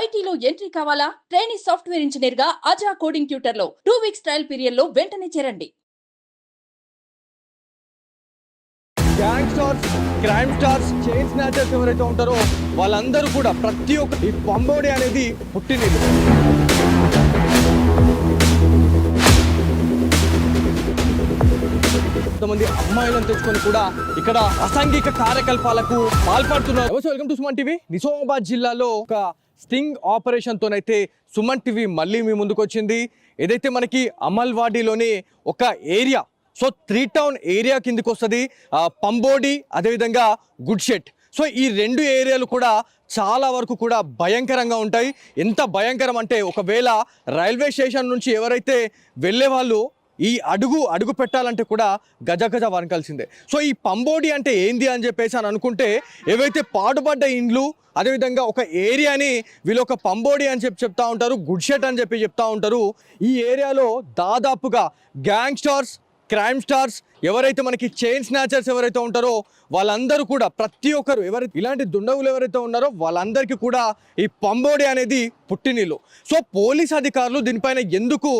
ఐటీలో ఎంట్రీ కావాలా? Trainee software ఇంజనీర్గా అజా కోడింగ్ ట్యూటర్లో టూ వీక్స్ ట్రయల్ పీరియడ్లో వెంటనే చేరండి. Gang stars crime stars chain snatchers ఎవరైతే ఉంటారో వాళ్ళందరూ కూడా ప్రతి ఒక్క ఈ పంబోడి అనేది పుట్టినది కొంతమంది అమ్మాయిలను తెచ్చుకొని కూడా ఇక్కడ అసాంఘిక కార్యకలాపాలకు పాల్పడుతున్నారు. Welcome to Suman TV. Nizamabad జిల్లాలో ఒక స్టింగ్ ఆపరేషన్తోనైతే సుమన్ టీవీ మళ్ళీ మీ ముందుకు వచ్చింది ఏదైతే మనకి అమల్వాడిలోని ఒక area so three town area కిందకి వస్తుంది పంబోడి అదేవిధంగా గుడ్షెట్. సో ఈ రెండు ఏరియాలు కూడా చాలా వరకు కూడా భయంకరంగా ఉంటాయి. ఎంత భయంకరం అంటే ఒకవేళ రైల్వే స్టేషన్ నుంచి ఎవరైతే వెళ్ళే వాళ్ళు ఈ అడుగు అడుగు పెట్టాలంటే కూడా గజ గజ వనకాల్సిందే సో ఈ పంబోడి అంటే ఏంది అని చెప్పేసి అని అనుకుంటే ఏవైతే పాడుపడ్డ ఇండ్లు అదేవిధంగా ఒక ఏరియాని వీళ్ళు ఒక పంబోడి అని చెప్పి చెప్తా ఉంటారు గుడ్ షెట్ అని చెప్పి చెప్తా ఉంటారు ఈ ఏరియాలో దాదాపుగా గ్యాంగ్ స్టార్స్ క్రైమ్ స్టార్స్ ఎవరైతే మనకి చైన్ స్నాచర్స్ ఎవరైతే ఉంటారో వాళ్ళందరూ కూడా ప్రతి ఒక్కరు ఎవరైతే ఇలాంటి దుండగులు ఎవరైతే ఉన్నారో వాళ్ళందరికీ కూడా ఈ పంబోడి అనేది పుట్టినీళ్ళు సో పోలీస్ అధికారులు దీనిపైన ఎందుకు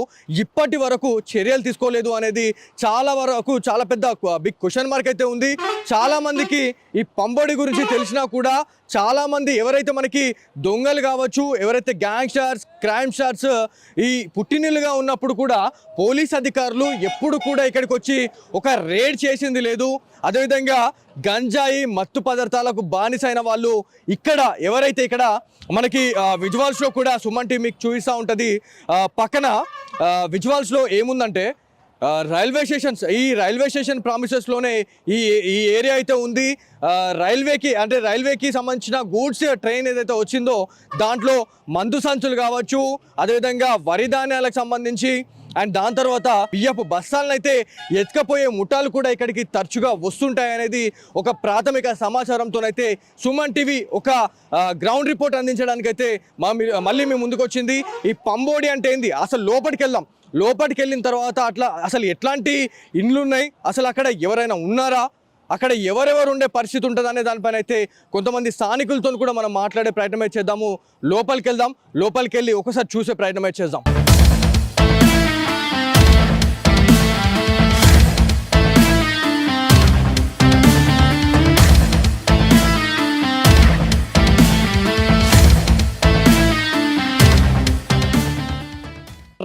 ఇప్పటి వరకు చర్యలు తీసుకోలేదు అనేది చాలా వరకు చాలా పెద్ద బిగ్ క్వశ్చన్ మార్క్ అయితే ఉంది. చాలామందికి ఈ పంబోడి గురించి తెలిసినా కూడా చాలామంది ఎవరైతే మనకి దొంగలు కావచ్చు ఎవరైతే గ్యాంగ్ స్టార్స్ క్రైమ్ స్టార్స్ ఈ పుట్టినీళ్ళుగా ఉన్నప్పుడు కూడా పోలీస్ అధికారులు ఎప్పుడు కూడా ఇక్కడికి వచ్చి ఒక రేడ్ చేసింది లేదు. అదేవిధంగా గంజాయి మత్తు పదార్థాలకు బానిసైన వాళ్ళు ఇక్కడ ఎవరైతే ఇక్కడ మనకి విజువల్స్లో కూడా సుమన్ టీ మీకు చూపిస్తూ ఉంటుంది. పక్కన విజువల్స్లో ఏముందంటే రైల్వే స్టేషన్స్ ఈ రైల్వే స్టేషన్ ప్రామిసెస్లోనే ఈ ఈ ఏరియా అయితే ఉంది. రైల్వేకి అంటే రైల్వేకి సంబంధించిన గూడ్స్ ట్రైన్ ఏదైతే వచ్చిందో దాంట్లో మందు సంచులు కావచ్చు. అదేవిధంగా వరి ధాన్యాలకు సంబంధించి అండ్ దాని తర్వాత బియ్యపు బస్తాలను అయితే ఎత్తుకపోయే ముఠాలు కూడా ఇక్కడికి తరచుగా వస్తుంటాయనేది ఒక ప్రాథమిక సమాచారంతోనైతే సుమన్ టీవీ ఒక గ్రౌండ్ రిపోర్ట్ అందించడానికి అయితే మా మీ- మళ్ళీ మేము ముందుకు వచ్చింది ఈ పంబోడి అంటే ఏంది? అసలు లోపలికి వెళ్దాం లోపలికి వెళ్ళిన తర్వాత అట్లా అసలు ఎట్లాంటి ఇండ్లు ఉన్నాయి అసలు అక్కడ ఎవరైనా ఉన్నారా? అక్కడ ఎవరెవరు ఉండే పరిస్థితి ఉంటుంది అనే దానిపైన అయితే కొంతమంది స్థానికులతో కూడా మనం మాట్లాడే ప్రయత్నం చేద్దాము. లోపలికి వెళ్దాం లోపలికి వెళ్ళి ఒకసారి చూసే ప్రయత్నం చేద్దాం.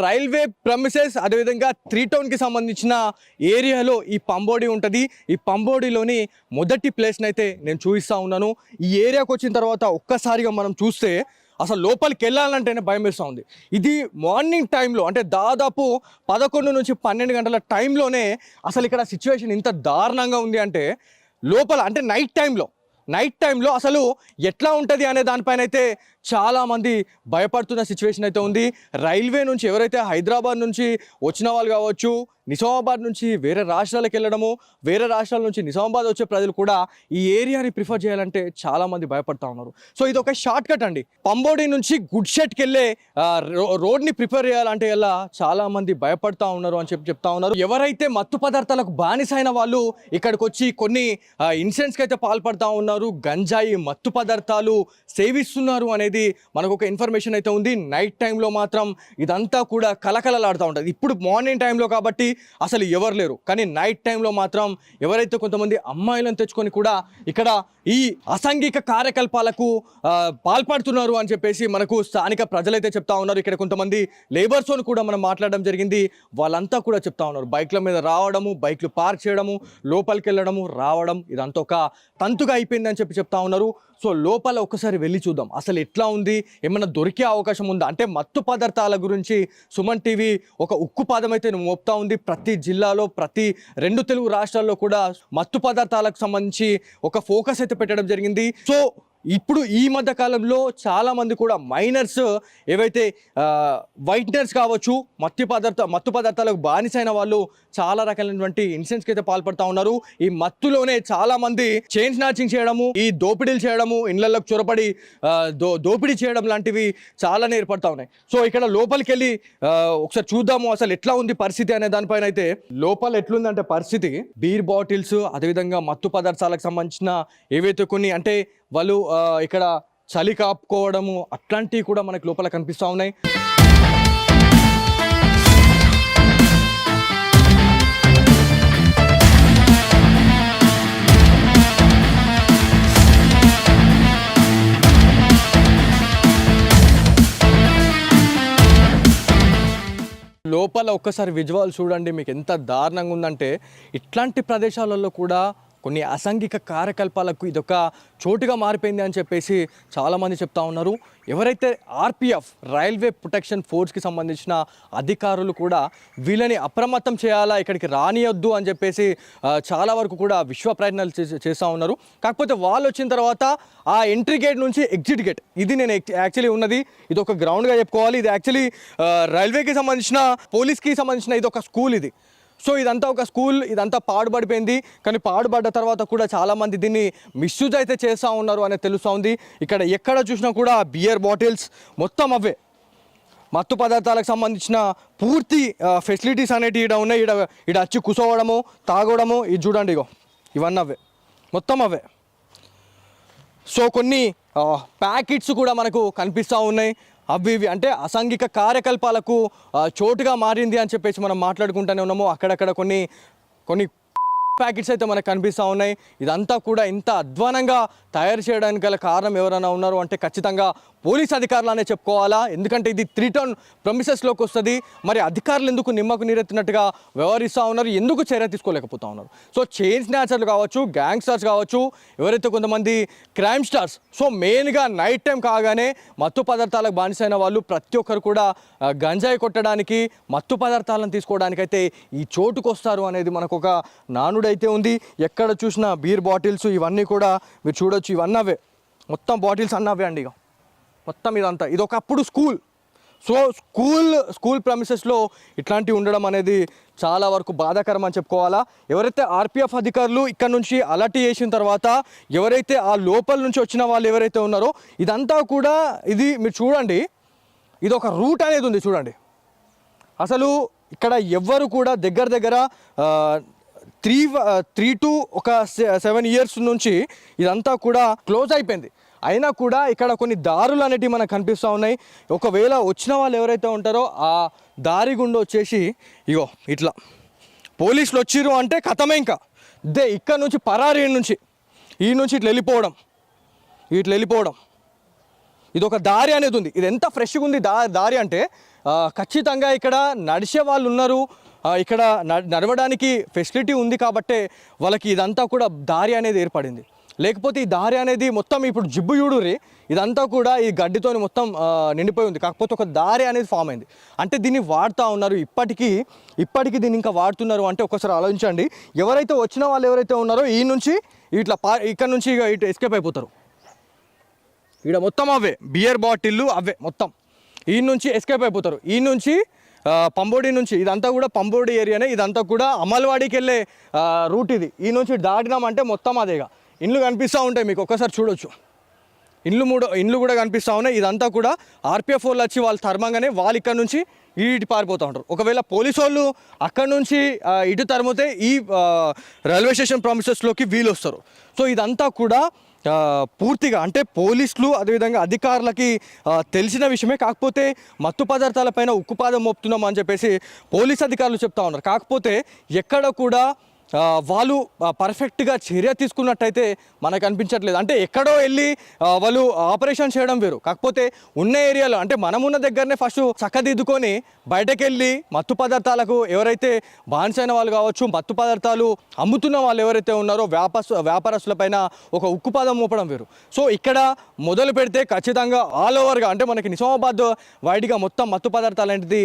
రైల్వే ప్రమిసెస్ అదేవిధంగా త్రీ టౌన్కి సంబంధించిన ఏరియాలో ఈ పంబోడి ఉంటుంది. ఈ పంబోడిలోని మొదటి ప్లేస్ని అయితే నేను చూపిస్తూ ఉన్నాను. ఈ ఏరియాకి వచ్చిన తర్వాత ఒక్కసారిగా మనం చూస్తే అసలు లోపలికి వెళ్ళాలంటేనే భయం వేస్తూ ఉంది. ఇది మార్నింగ్ టైంలో అంటే దాదాపు పదకొండు నుంచి పన్నెండు గంటల టైంలోనే అసలు ఇక్కడ సిచ్యువేషన్ ఇంత దారుణంగా ఉంది అంటే లోపల అంటే నైట్ టైంలో నైట్ టైంలో అసలు ఎట్లా ఉంటుంది అనే దానిపైన అయితే చాలామంది భయపడుతున్న సిచ్యువేషన్ అయితే ఉంది. రైల్వే నుంచి ఎవరైతే హైదరాబాద్ నుంచి వచ్చిన వాళ్ళు కావచ్చు నిజామాబాద్ నుంచి వేరే రాష్ట్రాలకు వెళ్ళడము వేరే రాష్ట్రాల నుంచి నిజామాబాద్ వచ్చే ప్రజలు కూడా ఈ ఏరియాని ప్రిఫర్ చేయాలంటే చాలామంది భయపడతా ఉన్నారు. సో ఇది ఒక షార్ట్ కట్ అండి. పంబోడి నుంచి గుడ్షెట్కి వెళ్ళే రో- రోడ్ని ప్రిఫర్ చేయాలంటే ఎలా చాలామంది భయపడతా ఉన్నారు అని చెప్పి చెప్తా ఉన్నారు. ఎవరైతే మత్తు పదార్థాలకు బానిసైన వాళ్ళు ఇక్కడికి వచ్చి కొన్ని ఇన్సిడెంట్స్కి అయితే పాల్పడతా ఉన్నారు. గంజాయి మత్తు పదార్థాలు సేవిస్తున్నారు అనేది మనకు ఒక ఇన్ఫర్మేషన్ అయితే ఉంది. నైట్ టైంలో మాత్రం ఇదంతా కూడా కలకలలాడుతూ ఉంటుంది. ఇప్పుడు మార్నింగ్ టైంలో కాబట్టి అసలు ఎవరు లేరు. కానీ నైట్ టైంలో మాత్రం ఎవరైతే కొంతమంది అమ్మాయిలను తెచ్చుకొని కూడా ఇక్కడ ఈ అసాంఘిక కార్యకలాపాలకు పాల్పడుతున్నారు అని చెప్పేసి మనకు స్థానిక ప్రజలైతే చెప్తా ఉన్నారు. ఇక్కడ కొంతమంది లేబర్స్తో కూడా మనం మాట్లాడడం జరిగింది. వాళ్ళంతా కూడా చెప్తా ఉన్నారు. బైక్ల మీద రావడము బైక్లు పార్క్ చేయడము లోపలికి వెళ్ళడము రావడం ఇదంతా ఒక తంతుగా అయిపోయిందని చెప్పి చెప్తా ఉన్నారు. సో లోపల ఒక్కసారి వెళ్ళి చూద్దాం. అసలు ఎట్లా ఉంది? ఏమైనా దొరికే అవకాశం ఉందా? అంటే మత్తు పదార్థాల గురించి సుమన్ టీవీ ఒక ఉక్కు పాదం అయితే మోపుతా ఉంది. ప్రతి జిల్లాలో ప్రతి రెండు తెలుగు రాష్ట్రాల్లో కూడా మత్తు పదార్థాలకు సంబంధించి ఒక ఫోకస్ అయితే పెట్టడం జరిగింది. సో ఇప్పుడు ఈ మధ్య కాలంలో చాలామంది కూడా మైనర్స్ ఏవైతే వైట్నర్స్ కావచ్చు మత్తు పదార్థ మత్తు పదార్థాలకు బానిసైన వాళ్ళు చాలా రకాలైనటువంటి ఇన్సిడెంట్స్కి అయితే పాల్పడతా ఉన్నారు. ఈ మత్తులోనే చాలామంది చైన్ స్నాచింగ్ చేయడము ఈ దోపిడీలు చేయడము ఇళ్ళలోకి చొరపడి దో దోపిడీ చేయడం లాంటివి చాలానే ఏర్పడతా ఉన్నాయి. సో ఇక్కడ లోపలికి వెళ్ళి ఒకసారి చూద్దాము అసలు ఎట్లా ఉంది పరిస్థితి అనే దానిపైన అయితే లోపల ఎట్లుందంటే పరిస్థితి బీర్ బాటిల్స్ అదేవిధంగా మత్తు పదార్థాలకు సంబంధించిన ఏవైతే కొన్ని అంటే వాళ్ళు ఇక్కడ చలి కాపుకోవడము అట్లాంటివి కూడా మనకి లోపల కనిపిస్తూ ఉన్నాయి. లోపల ఒక్కసారి విజువల్ చూడండి మీకు ఎంత దారుణంగా ఉందంటే ఇట్లాంటి ప్రదేశాలలో కూడా కొన్ని అసాంఘిక కార్యకలాపాలకు ఇదొక చోటుగా మారిపోయింది అని చెప్పేసి చాలామంది చెప్తా ఉన్నారు. ఎవరైతే ఆర్పిఎఫ్ రైల్వే ప్రొటెక్షన్ ఫోర్స్కి సంబంధించిన అధికారులు కూడా వీళ్ళని అప్రమత్తం చేయాలా ఇక్కడికి రానియొద్దు అని చెప్పేసి చాలా వరకు కూడా విశ్వ ప్రయత్నాలు చేస్తూ ఉన్నారు. కాకపోతే వాళ్ళు వచ్చిన తర్వాత ఆ ఎంట్రీ గేట్ నుంచి ఎగ్జిట్ గేట్ ఇది నేను యాక్చువల్లీ ఉన్నది. ఇది ఒక గ్రౌండ్గా చెప్పుకోవాలి. ఇది యాక్చువల్లీ రైల్వేకి సంబంధించిన పోలీస్కి సంబంధించిన ఇది ఒక స్కూల్ ఇది. సో ఇదంతా ఒక స్కూల్ ఇదంతా పాడుపడిపోయింది కానీ పాడుపడ్డ తర్వాత కూడా చాలామంది దీన్ని మిస్యూజ్ అయితే చేస్తూ ఉన్నారు అనేది తెలుస్తూ ఉంది. ఇక్కడ ఎక్కడ చూసినా కూడా బియర్ బాటిల్స్ మొత్తం అవే. మత్తు పదార్థాలకు సంబంధించిన పూర్తి ఫెసిలిటీస్ అనేటివి ఇక్కడ ఉన్నాయి. ఇక్కడ ఇక్కడ వచ్చి కూసోవడము తాగడము ఇది చూడండి ఇగో. ఇవన్నీ అవే. మొత్తం అవే. సో కొన్ని ప్యాకెట్స్ కూడా మనకు కనిపిస్తూ ఉన్నాయి. అవి ఇవి అంటే అసాంఘిక కార్యకలాపాలకు చోటుగా మారింది అని చెప్పేసి మనం మాట్లాడుకుంటూనే ఉన్నాము. అక్కడక్కడ కొన్ని కొన్ని ప్యాకెట్స్ అయితే మనకు కనిపిస్తూ ఉన్నాయి. ఇదంతా కూడా ఇంత అధ్వానంగా తయారు చేయడానికి గల కారణం ఎవరైనా ఉన్నారు అంటే ఖచ్చితంగా పోలీస్ అధికారులనే చెప్పుకోవాలా? ఎందుకంటే ఇది త్రీ టౌన్ ప్రొమిసెస్లోకి వస్తుంది. మరి అధికారులు ఎందుకు నిమ్మకు నీరెత్తినట్టుగా వ్యవహరిస్తూ ఉన్నారు? ఎందుకు చర్య తీసుకోలేకపోతా ఉన్నారు? సో చైన్ స్నాచర్లు కావచ్చు గ్యాంగ్స్టర్స్ కావచ్చు ఎవరైతే కొంతమంది క్రైమ్ స్టార్స్ సో మెయిన్గా నైట్ టైం కాగానే మత్తు పదార్థాలకు బానిసైన వాళ్ళు ప్రతి ఒక్కరు కూడా గంజాయి కొట్టడానికి మత్తు పదార్థాలను తీసుకోవడానికి అయితే ఈ చోటుకు వస్తారు అనేది మనకు ఒక నానుడైతే ఉంది. ఎక్కడ చూసినా బీర్ బాటిల్స్ ఇవన్నీ కూడా మీరు చూడొచ్చు. ఇవన్నీ అవే మొత్తం బాటిల్స్ అన్నవే అండి ఇక మొత్తం ఇదంతా. ఇది ఒకప్పుడు స్కూల్. సో స్కూల్ స్కూల్ ప్రమిసెస్లో ఇట్లాంటివి ఉండడం అనేది చాలా వరకు బాధాకరం అని చెప్పుకోవాలా. ఎవరైతే ఆర్పిఎఫ్ అధికారులు ఇక్కడ నుంచి అలర్ట్ చేసిన తర్వాత ఎవరైతే ఆ లోపల నుంచి వచ్చిన వాళ్ళు ఎవరైతే ఉన్నారో ఇదంతా కూడా ఇది మీరు చూడండి. ఇది ఒక రూట్ అనేది ఉంది చూడండి. అసలు ఇక్కడ ఎవ్వరు కూడా దగ్గర దగ్గర త్రీ త్రీ టు ఒక సెవెన్ ఇయర్స్ నుంచి ఇదంతా కూడా క్లోజ్ అయిపోయింది. అయినా కూడా ఇక్కడ కొన్ని దారులు అనేటివి మనకు కనిపిస్తూ ఉన్నాయి. ఒకవేళ వచ్చిన వాళ్ళు ఎవరైతే ఉంటారో ఆ దారి గుండా వచ్చేసి ఇగో ఇట్లా పోలీసులు వచ్చిర్రు అంటే కథమే ఇంకా. దే ఇక్కడ నుంచి పరారీ నుంచి ఈ నుంచి ఇట్లా వెళ్ళిపోవడం ఇట్లా వెళ్ళిపోవడం. ఇది ఒక దారి అనేది ఉంది. ఇది ఎంత ఫ్రెష్గా ఉంది దా దారి అంటే ఖచ్చితంగా ఇక్కడ నడిచే వాళ్ళు ఉన్నారు. ఇక్కడ న- నడవడానికి ఫెసిలిటీ ఉంది కాబట్టే వాళ్ళకి ఇదంతా కూడా దారి అనేది ఏర్పడింది. లేకపోతే ఈ దారి అనేది మొత్తం ఇప్పుడు జిబ్బు చూడురి ఇదంతా కూడా ఈ గడ్డితోని మొత్తం నిండిపోయి ఉంది. కాకపోతే ఒక దారి అనేది ఫామ్ అయింది. అంటే దీన్ని వాడుతూ ఉన్నారు ఇప్పటికీ ఇప్పటికీ దీన్ని ఇంకా వాడుతున్నారు అంటే ఒకసారి ఆలోచించండి. ఎవరైతే వచ్చిన వాళ్ళు ఎవరైతే ఉన్నారో ఈ నుంచి ఇట్లా పా ఇక్కడ నుంచి ఇక ఇటు ఎస్కేప్ అయిపోతారు. ఇక్కడ మొత్తం అవే బియర్ బాటిల్లు అవే మొత్తం. ఈ నుంచి ఎస్కేప్ అయిపోతారు. ఈ నుంచి పంబోడి నుంచి ఇదంతా కూడా పంబోడి ఏరియానే ఇదంతా కూడా అమల్వాడికి వెళ్ళే రూట్ ఇది. ఈ నుంచి దాటినామంటే మొత్తం అదేగా ఇండ్లు కనిపిస్తూ ఉంటాయి మీకు ఒక్కసారి చూడొచ్చు. ఇండ్లు మూడు ఇండ్లు కూడా కనిపిస్తూ ఉన్నాయి. ఇదంతా కూడా ఆర్పిఎఫ్ వాళ్ళు వచ్చి వాళ్ళు తరమంగానే వాళ్ళు ఇక్కడ నుంచి ఇటు పారిపోతూ ఉంటారు. ఒకవేళ పోలీసు వాళ్ళు అక్కడ నుంచి ఇటు తరిమితే ఈ రైల్వే స్టేషన్ ప్రామిసెస్లోకి వీలు వస్తారు. సో ఇదంతా కూడా పూర్తిగా అంటే పోలీసులు అదేవిధంగా అధికారులకి తెలిసిన విషయమే. కాకపోతే మత్తు పదార్థాలపైన ఉక్కుపాదం మోపుతున్నాం అని చెప్పేసి పోలీస్ అధికారులు చెప్తా ఉన్నారు. కాకపోతే ఎక్కడ కూడా వాళ్ళు పర్ఫెక్ట్గా చర్య తీసుకున్నట్టయితే మనకు అనిపించట్లేదు. అంటే ఎక్కడో వెళ్ళి వాళ్ళు ఆపరేషన్ చేయడం వేరు. కాకపోతే ఉన్న ఏరియాలో అంటే మనం ఉన్న దగ్గరనే ఫస్ట్ చక్కదిద్దుకొని బయటకు వెళ్ళి మత్తు పదార్థాలకు ఎవరైతే బానిసైన వాళ్ళు కావచ్చు మత్తు పదార్థాలు అమ్ముతున్న వాళ్ళు ఎవరైతే ఉన్నారో వ్యాపార వ్యాపారస్తులపైన ఒక ఉక్కుపాదం మోపడం వేరు. సో ఇక్కడ మొదలు పెడితే ఖచ్చితంగా ఆల్ ఓవర్గా అంటే మనకి నిజామాబాద్ వైడ్గా మొత్తం మత్తు పదార్థాలు అనేది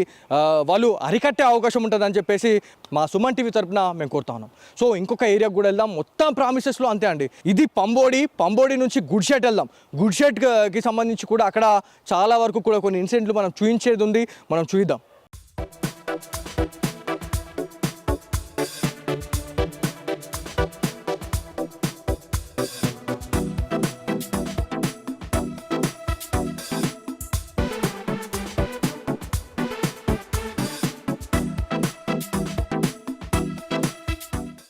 వాళ్ళు అరికట్టే అవకాశం ఉంటుందని చెప్పేసి మా సుమన్ టీవీ తరపున మేము కోరుతా ఉన్నాం. సో ఇంకొక ఏరియాకి కూడా వెళ్దాం. మొత్తం ప్రామిసెస్లో అంతే అండి. ఇది పంబోడి పంబోడి నుంచి గుడ్ షెట్ వెళ్దాం. గుడ్షెట్కి సంబంధించి కూడా అక్కడ చాలా వరకు కూడా కొన్ని ఇన్సిడెంట్లు మనం చూపించేది ఉంది. మనం చూద్దాం